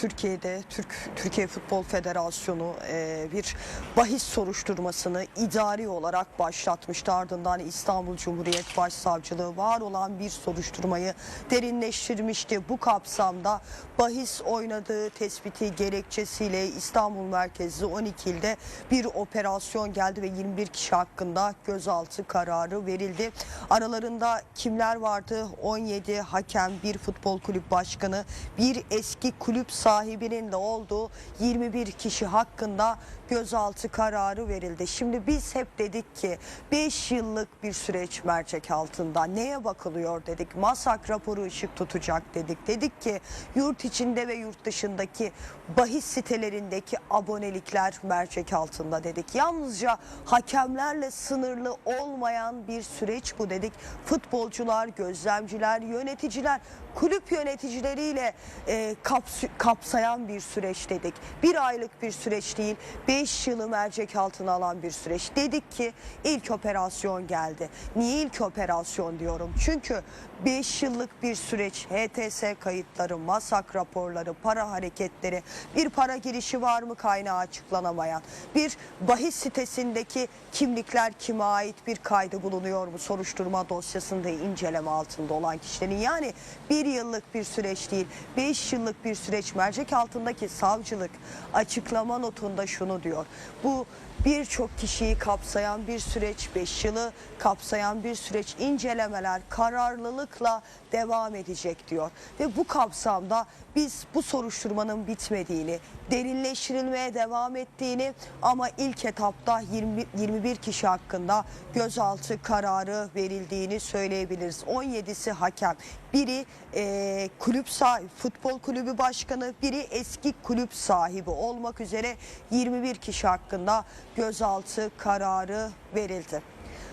Türkiye'de Türk Türkiye Futbol Federasyonu e, bir bahis soruşturmasını idari olarak başlatmıştı. Ardından İstanbul Cumhuriyet Başsavcılığı var olan bir soruşturmayı derinleştirmişti. Bu kapsamda bahis oynadığı tespiti gerekçesiyle İstanbul merkezli 12 ilde bir operasyon geldi ve 21 kişi hakkında gözaltı kararı verildi. Aralarında kimler vardı? 17 hakem, bir futbol kulüp başkanı, bir eski kulüp sahibinin de olduğu 21 kişi hakkında gözaltı kararı verildi. Şimdi biz hep dedik ki 5 yıllık bir süreç mercek altında. Neye bakılıyor dedik. Masak raporu ışık tutacak dedik. Dedik ki yurt içinde ve yurt dışındaki bahis sitelerindeki abonelikler mercek altında dedik. Yalnızca hakemlerle sınırlı olmayan bir süreç bu dedik. Futbolcular, gözlemciler, yöneticiler, kulüp yöneticileriyle e, kaps- kapsayan bir süreç dedik. Bir aylık bir süreç değil, 5 yılı mercek altına alan bir süreç. Dedik ki ilk operasyon geldi. Niye ilk operasyon diyorum? Çünkü 5 yıllık bir süreç HTS kayıtları, masak raporları, para hareketleri, bir para girişi var mı kaynağı açıklanamayan, bir bahis sitesindeki kimlikler kime ait bir kaydı bulunuyor mu soruşturma dosyasında inceleme altında olan kişilerin yani bir yıllık bir süreç değil 5 yıllık bir süreç mercek altındaki savcılık açıklama notunda şunu diyor. Bu birçok kişiyi kapsayan bir süreç 5 yılı kapsayan bir süreç incelemeler kararlılıkla devam edecek diyor. Ve bu kapsamda biz bu soruşturmanın bitmediğini derinleştirilmeye devam ettiğini ama ilk etapta 20, 21 kişi hakkında gözaltı kararı verildiğini söyleyebiliriz. 17'si hakem biri e, kulüp sahibi, futbol kulübü başkanı, biri eski kulüp sahibi olmak üzere 21 kişi hakkında gözaltı kararı verildi.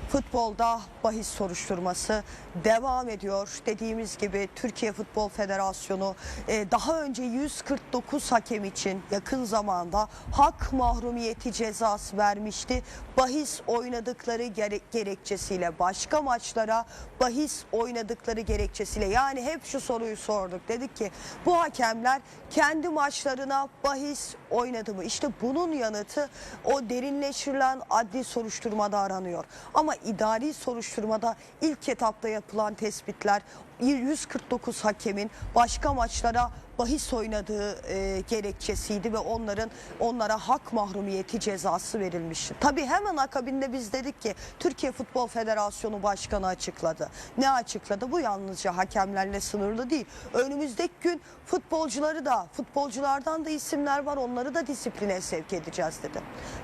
Futbolda bahis soruşturması devam ediyor. Dediğimiz gibi Türkiye Futbol Federasyonu e, daha önce 149 hakem için yakın zamanda hak mahrumiyeti cezası vermişti. Bahis oynadıkları gere- gerekçesiyle başka maçlara bahis oynadıkları gerekçesiyle yani hep şu soruyu sorduk. Dedik ki bu hakemler kendi maçlarına bahis oynadı mı? İşte bunun yanıtı o derinleştirilen adli soruşturmada aranıyor. Ama idari soruşturmada ilk etapta yapılan tespitler 149 hakemin başka maçlara bahis oynadığı e, gerekçesiydi ve onların onlara hak mahrumiyeti cezası verilmişti. Tabii hemen akabinde biz dedik ki Türkiye Futbol Federasyonu Başkanı açıkladı. Ne açıkladı? Bu yalnızca hakemlerle sınırlı değil. Önümüzdeki gün futbolcuları da futbolculardan da isimler var onları da disipline sevk edeceğiz dedi.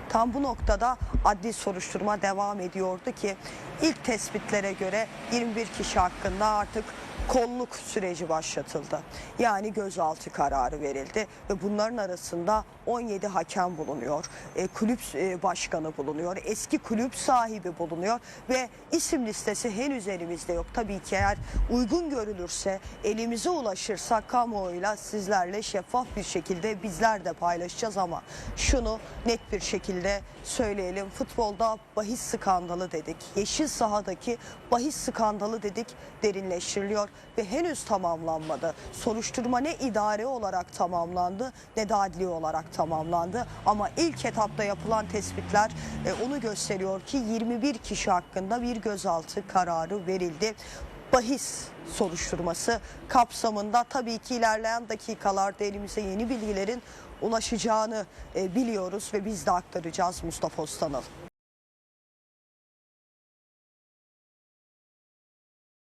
Tam bu noktada adli soruşturma devam ediyordu ki ilk tespitlere göre 21 kişi hakkında artık kolluk süreci başlatıldı. Yani gözaltı kararı verildi ve bunların arasında 17 hakem bulunuyor. E, kulüp e, başkanı bulunuyor. Eski kulüp sahibi bulunuyor ve isim listesi henüz elimizde yok. Tabii ki eğer uygun görülürse elimize ulaşırsa kamuoyuyla sizlerle şeffaf bir şekilde bizler de paylaşacağız ama şunu net bir şekilde söyleyelim. Futbolda bahis skandalı dedik. Yeşil sahadaki bahis skandalı dedik derinleştiriliyor ve henüz tamamlanmadı. Soruşturma ne idare olarak tamamlandı ne de adli olarak tamamlandı. Ama ilk etapta yapılan tespitler e, onu gösteriyor ki 21 kişi hakkında bir gözaltı kararı verildi bahis soruşturması kapsamında tabii ki ilerleyen dakikalarda elimize yeni bilgilerin ulaşacağını e, biliyoruz ve biz de aktaracağız Mustafa Ostanıl.